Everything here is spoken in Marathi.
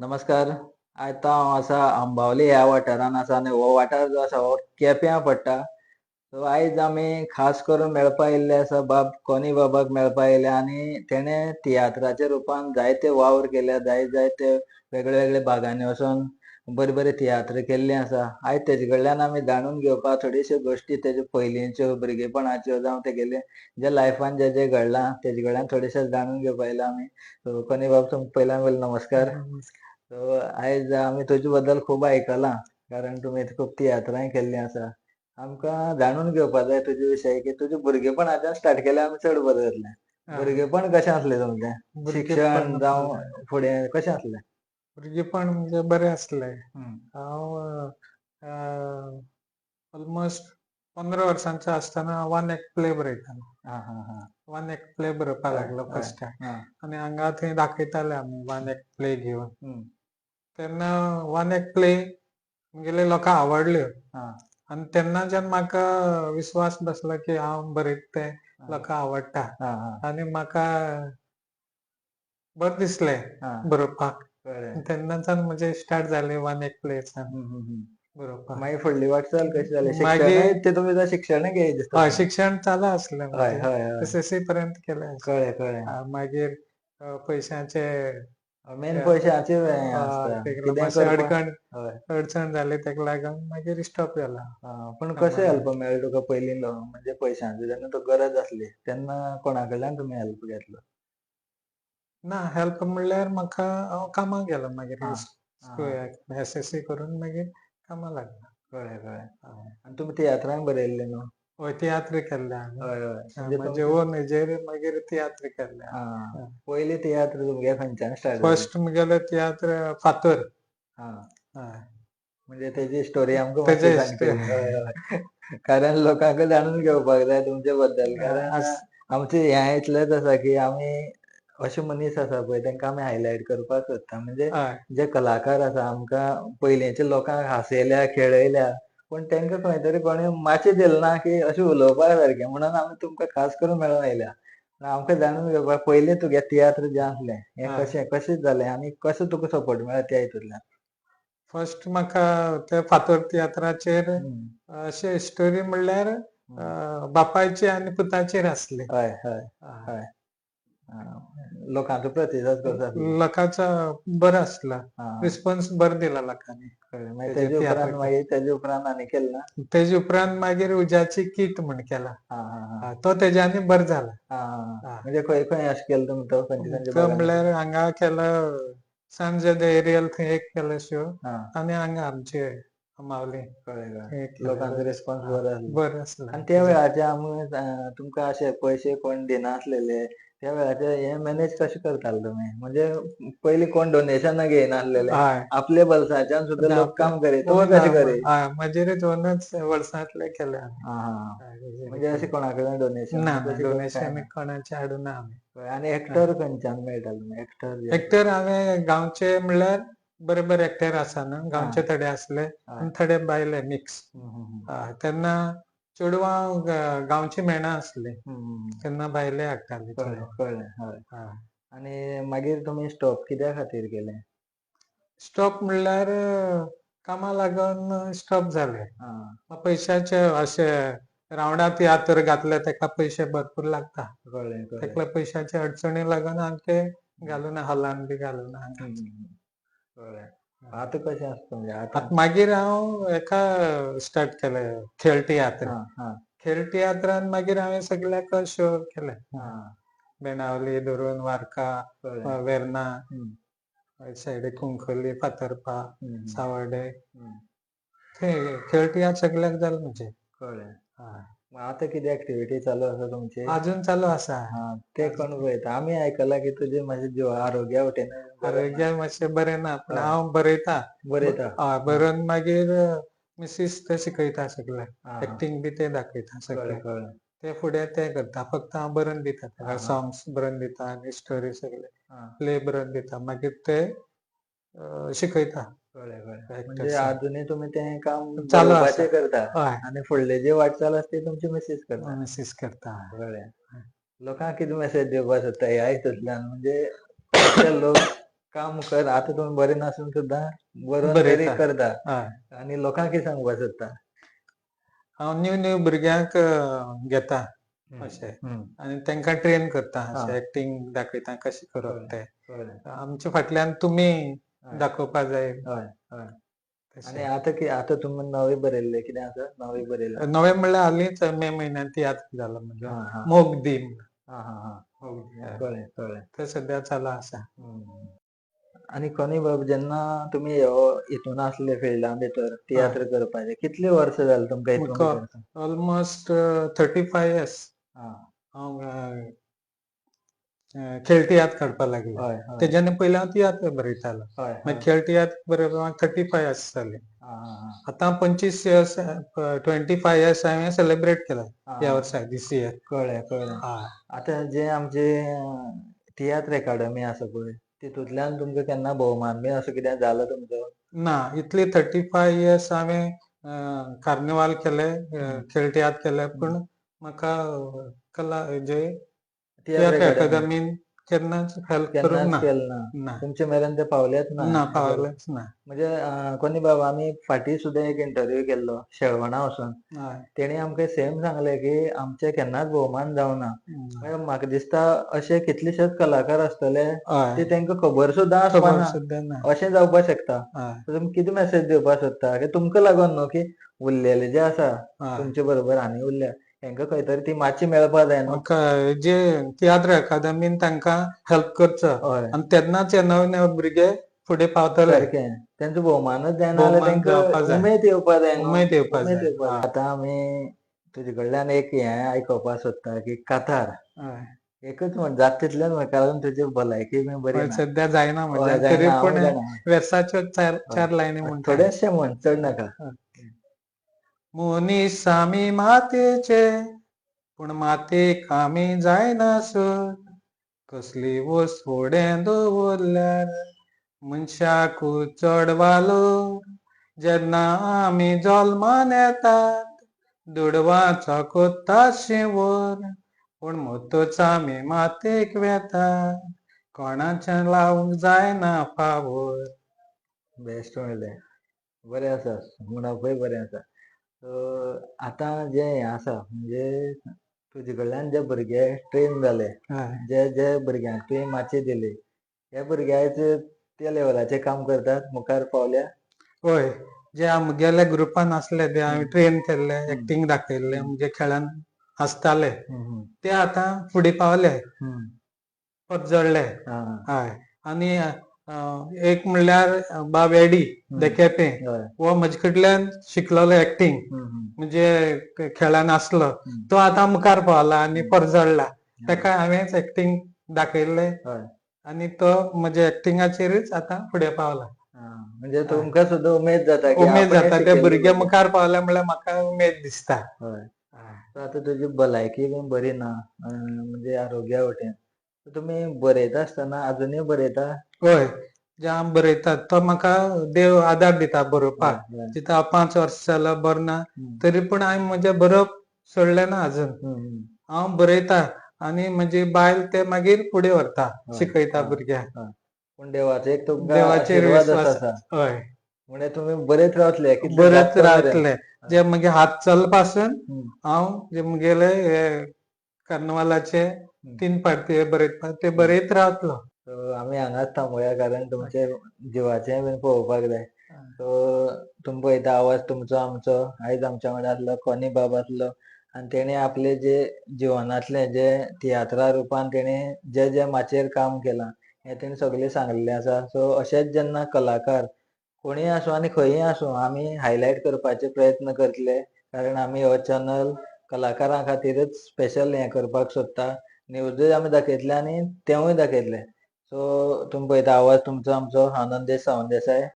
नमस्कार. आतां हांव आसा अंबावले ह्या वाठारान आसा आनी हो वाठार जो आसा हो केप्यां पडटा. सो आयज आमी खास करून मेळपा येयल्ले आसा बाब कोनी बाबाक मेळपा येयले आनी तेणे तियात्राच्या रुपान जायते वावर केल्या जायते जायते वेगळे वेगळे भागांनी वचोन बरे बरे तियात्र केल्ले आसा. आयज तेजे कडल्यान आमी जाणून घेवपाक थोड्योश्यो गोश्टी तेज्यो पयलींच्यो भुरगेपणाच्यो जावं तेगेले जे लायफान जे जे घडलां तेजे कडल्यान थोडेशें जाणून घेवपा आयलां आमी. कोनी बाब तुमकां पयल्यान नमस्कार. सो आयज आमी तुजे बद्दल खूब आयकलां कारण तुमी खूब तियात्रांय केल्लीं आसा आमकां जाणून घेवपा जाय तुजे विशयी की तुजें भुरगेपणाच्यान स्टार्ट केल्यार आमी चड बरें जातलें भुरगेपण कशें आसलें तुमचें? शिक्षण जावं फुडें कशें आसलें भुरगेपण म्हणजे बरें आसलें हांव ऑलमोस्ट पंदरा वर्सांचो आसतना वन एक्ट प्ले बरयतालो वन एक्ट प्ले बरोवपाक लागलो. फर्स्ट टायम आनी हांगा थंय दाखयताले आमी वन एक्ट प्ले घेवन तेन्ना वन एक्ट प्ले म्हगेले लोकांक आवडल्यो हा. आनी तेन्नाच्यान म्हाका विस्वास बसलो की हांव बरयता तें लोकांक आवडटा आनी म्हाका बरें दिसलें. बरोवपाक तेन्नाच्यान म्हजें स्टार्ट जालें वन एक्ट प्लेसान. बरोवपाक मागीर फुडली वाटचाल कशी जाली मागीर- ते तुमी दिसता? हय शिक्षण चालू आसलें एस एस सी पर्यंत केलें कळ्ळें कळ्ळें मागीर पयशांचे मेन करपा अडचण अडचण जाली तेका लागून मागीर स्टॉप जाला पण कशें हेल्प मेळ्ळें तुका पयलीं लो- म्हणजे पयशांची जेन्ना तुका गरज आसली तेन्ना कोणा कडल्यान तुमी हेल्प घेतलो? ना हेल्प म्हणल्यार म्हाका हांव कामाक गेलो मागीर एस एस सी करून मागीर कामाक लागलो. कळ्ळें कळ्ळें आनी तुमी तियात्रांय बरयल्ले न्हू हय तियात्र केल्ले हय हय. म्हणजे ओन हेजेर मागीर तियात्र केल्ले पयली तियात्र तुमगे खंयच्यान स्टार्ट फर्स्ट म्हगेले तियात्र फातर. हा. हय म्हणजे तेजी स्टोरी आमकां कारण लोकांक जाणून घेवपाक जाय तुमचे बद्दल कारण आमचें हें इतलेंच आसा की आमी अशे मनीस आसा पळय तेंकां आमी हायलायट करपाक सोदता म्हणजे जे कलाकार आसा आमकां पयलींच्या लोकांक हासयल्या खेळयल्या पूण तेंकां खंय तरी कोणें माचयें दिलें ना की अशें उलोवपा सारकें म्हणून आमी तुमकां खास करून मेळोन आयल्या. आमकां जाणून घेवपाक पयलीं तुगे तियात्र जें आसलें हें. कशें कशें जालें आनी कसो तुका सपोर्ट मेळ्ळो त्या हितूंतल्यान? फर्स्ट म्हाका ते फातर तियात्राचेर अशें स्टोरी म्हणल्यार बापायची आनी पुताचेर आसली. हय हय हय. लोकांचो प्रतिसाद कसो आसलो लोकांचो बरो आसलो रिस्पॉन्स बरो दिलो लोकांनी. कळ्ळें मागीर तेजे तेजे उपरांत तियात्र मागीर तेजे उपरांत आनी केलें ना? तेजे उपरांत मागीर उज्याची कीट म्हण केला. आ, तो तेज्यानी बरो जाला. म्हणजे खंय खंय अशें केलो तुमी तो? खंयच्या खंयच्या म्हणल्यार हांगा केलो. सांजे एरियल थंय एक केलो शो हा. आनी हांगा आमचे मावली कळ्ळें थंय कळ्ळें एक केलो. लोकांचो रिस्पॉन्स बरो आसलो बरो आसलो आनी त्या वेळाचेर आमी अ, तुमकां अशे पयशे कोण दिनासलेले त्या वेळाचेर हे मॅनेज कशें करताले तुमी म्हणजे पयलीं कोण डोनेशनां घेयनासलेले हय. आपले बल्साच्यान सुद्दां लोक काम करी तुमी ओन कशें करी हय म्हजेर दोनच वर्सांतले केले हा हा. म्हणजे अशें कोणा कडल्यान डोनेशन ना डोनेशन कोणाचे हाडूना ना आनी एक्टर खंयच्यान एक्टर जे एक्टर हांवें गांवचे म्हणल्यार बरे बरे एक्टर आसा न्हू गांवचे थोडे आसले. आनी थोडे भायले मिक्स तेन्ना चेडवां ग- गांवची मेळना आसली हम्म. तेन्ना भायले हाडटाले कळ्ळें चेडवां. कळ्ळें हय हय आनी मागीर तुमी स्टॉप कित्या खातीर केलें? स्टॉप म्हणल्यार कामा लागोन स्टॉप जालें हा. पयशाचे अशे रावंडा तियात्र घातले तेका पयशे भरपूर लागता. कळ्ळें कळ्ळें तेका पयशाचे अडचणी लागोन हांवें ते घालुना हॉलान बी घालुना हम्म. कळ्ळें आतां कशें आसता म्हणजे आतां आतां मागीर हांव हेका स्टार्ट केलें खेळ तियात्र हा हा. खेळ तियात्रान मागीर हांवें सगळ्याक शो केले. हा. बेणावली धरून वार्का कळ्ळें वेर्ना हम्म, सायडीक कुंखोली फातर्पा हम्म, सावर्डे हम्म. थंय खेळ तियात्र सगळ्याक जाले म्हजे कळ्ळें. हय मग आतां कितें एक्टिविटी चालू आसा तुमची? अजून चालू आसा हा ते कोण पळयता आमी आयकलां की तुजें मातशें जिवा आरोग्या वटेन बरें ना. आरोग्या मातशें बरें ना. पूण. हांव बरयता बरयता हय बरोवन मागीर मिसीस ते. शिकयता सगळें. एक्टींग बी ते दाखयता सगळें. कळ्ळें ते फुडें ते करता. फक्त हांव बरोवन दिता तेका. सॉंग्स बरोवन दिता आनी स्टोरी सगळे. प्ले बरोवन दिता. मागीर ते शिकयता म्हणजे क. आजुनूय तुमी तें काम चालू आसा करता हय. आनी फुडली जी वाटचाल आसा ती तुमची मिसीस करता. मिसीस करता. कळ्ळें लोकांक कितें मॅसेज दिवपाक सोदता ह्या हितूंतल्यान म्हणजे लोक काम कर आता तुम्ही बरे नसून बरयता. तरी करता आणि लोकांक कितें सांगपाक सोदता हांव न्यू न्यू भुरग्यांक घेता अशें. आनी तांकां ट्रेन करता एक्टिंग दाखयता कशें करप तें. आमच्या फाटल्यान तुमी हय. दाखोवपा जाय. हय हय. आनी आतां कि आतां तुमी नवे बरयल्ले कितें आसा नवे बरयला नवें म्हणल्यार हालींच मे म्हयन्यान तियात्र जालो हा हा. मोग दी. हा हा हा. कळ्ळें कळ्ळें ते सद्या चालू आसा. आनी कोनी बाब जेन्ना तुमी ह्यो हितून आसले फिल्डां भितर तियात्र करपाचे कितले वर्स जाले तुमकां? ऑलमोस्ट थर्टी फाय इयर्स हा. हांव अं, अं, खेळ तियात्र काडपा लागलो तेज्यानी पयलीं हांव तियात्र बरयतालो. मागीर खेळ तियात्र बरोवपाक थर्टी फाय इयर्स जाले हा हा आतां पंचवीस इयर्स ट्वेंटी फाय इयर्स हांवें सेलिब्रेट केला ह्या. वर्सा दिस इयर कळ्ळें कळ्ळें आतां जे आमचे तियात्र अकाडमी आसा पळय तितूंतल्यान तुमकां केन्ना भोवमान बीन असो कितें जालो तुमचो ना इतली थर्टी फाय इयर्स हांवें कार्निवाल केले अं, खेळ तियात्र केले पूण म्हाका कला हेजे तियात्र अकादमीन केन्नाच हेल्प करूंक केन्नाच ना केलें ना. ना. तुमचे मेरेन ते पावलेच ना पावलेंच ना. म्हणजे कोणी बाबा आमी फाटीं सुद्दां एक इंटरव्यू केल्लो शेळवणा वचून तेणी आमकां सेम सांगलें की आमचे केन्नाच भोवमान जावना म्हाका दिसता अशे कितलेशेच कलाकार आसतले ते तांकां खबर सुद्दां आसपाना अशें जावपाक शकता. तुमी कितें मेसेज दिवपाक सोदता की तुमकां लागून न्हू की उरलेले जे आसा तुमचे बरोबर आनी उरल्या. तांकां खंय तरी ती मातशी मेळपा जाय म्हाका जे तियात्र अकादमीन तांकां हेल्प करचो हय आनी तेन्नाच हे नवे नवे भुरगे फुडें पावतले सारकें तेंचो भोवमानूच जायना जाल्यार भोवमान तांकां जाय. उमेद येवपा जाय न्हू उमेद येवपा उमेद जाय. येवपा जाय. आतां आमी तुजे कडल्यान एक हें आयकोपाक सोदता की कांतार हय एकच म्हण जाता तितलेंच म्हण कारण तुजी भलायकी बी बरी ना सद्या जायना हय, जायना, तरी हांव पूण जाणा. वर्साच्यो चार चार लायनी म्हणटा थोडेशें म्हण चड नाका मुनीस आमी मातयेचे पूण माते कामी जायना सोड कसली वस्त फुडें दवरल्यार मनशाकू चडवालो जेन्ना आमी जल्मान येतात दुडवांचो कोत्ता शिंवोर पूण मोतोच आमी मातेक वेता कोणाचें लावंक जायना फावोर. बेस्ट म्हणलें बरें आसा म्हणपय बरें आसा आतां जे हें आसा म्हणजे तुजे कडल्यान जे भुरगे ट्रेन जाले हय जे जे भुरग्यांक तुवें माचये दिली. हे भुरगे आयज त्या लेवलाचेर काम करतात मुखार पावल्या. होय. जे आमगेले ग्रुपान आसले ते हांवें ट्रेन केल्ले एक्टींग दाखयल्लें म्हणजे खेळान आसताले हम्म, ते आतां फुडें पावले. हम्म. पज्जडले आं, हय. आनी एक म्हणल्यार बाब एडी. देकेपे हय. हो म्हजे कडल्यान शिकलोलो एक्टींग म्हणजे खेळान आसलो. तो आतां मुखार पावला आनी परजडला ताका हांवेंच एक्टींग दाखयल्लें. आनी तो म्हज्या एक्टिंगाचेरूच आतां फुडें पावला. म्हणजे तुमकां सुद्दां उमेद जाता की उमेद जाता. ते भुरगे. मुखार पावले म्हळ्यार म्हाका उमेद दिसता. आतां तुजी भलायकी बीन बरी ना म्हणजे आरोग्या वटेन. सो तुमी बरयता आसतना आजुनूय बरयता? होय. जे हांव बरयता तो म्हाका देव आदार दिता बरोवपाक. जितू हांव पांच वर्सां जालो बरो ना हम्म, तरी पूण हांवें म्हजें बरोवप सोडलें ना आजून. हांव बरयता आनी म्हजी बायल ते मागीर फुडें व्हरता शिकयता भुरग्यांक. पूण देवाचो एक देवाचेर विश्वास. हय. म्हणजे तुमी बरयत रावतले मेरेन. रावतले जे म्हगे हात चलपासून हांव जे मुगेले हे कार्नवालाचे तीन पार्टी बरयता ते बरयत रावतलो सो आमी हांगाच थांबोया कारण तुमचे जिवाचें बीन पळोवपाक जाय. सो तुमी पळयता आवाज तुमचो आमचो आयज आमच्या वांगडा आसलो कोनी बाब आसलो आनी तेणे आपले जे जिवनांतले जे तियात्रा रुपान तेणे जे जे माचयेर काम केलां हें तेणे सगळें सांगलेलें आसा. सो अशेंच जेन्ना कलाकार कोणीय आसूं आनी खंयीय आसूं आमी हायलायट करपाचे प्रयत्न करतले कारण आमी हो चॅनल कलाकारां खातीरच स्पेशल हें करपाक सोदता. न्यूजूय आमी दाखयतले आनी तेवूय दाखयतले. सो तुमकां पळयता आवाज तुमचो आमचो आनंद सावंत देसाय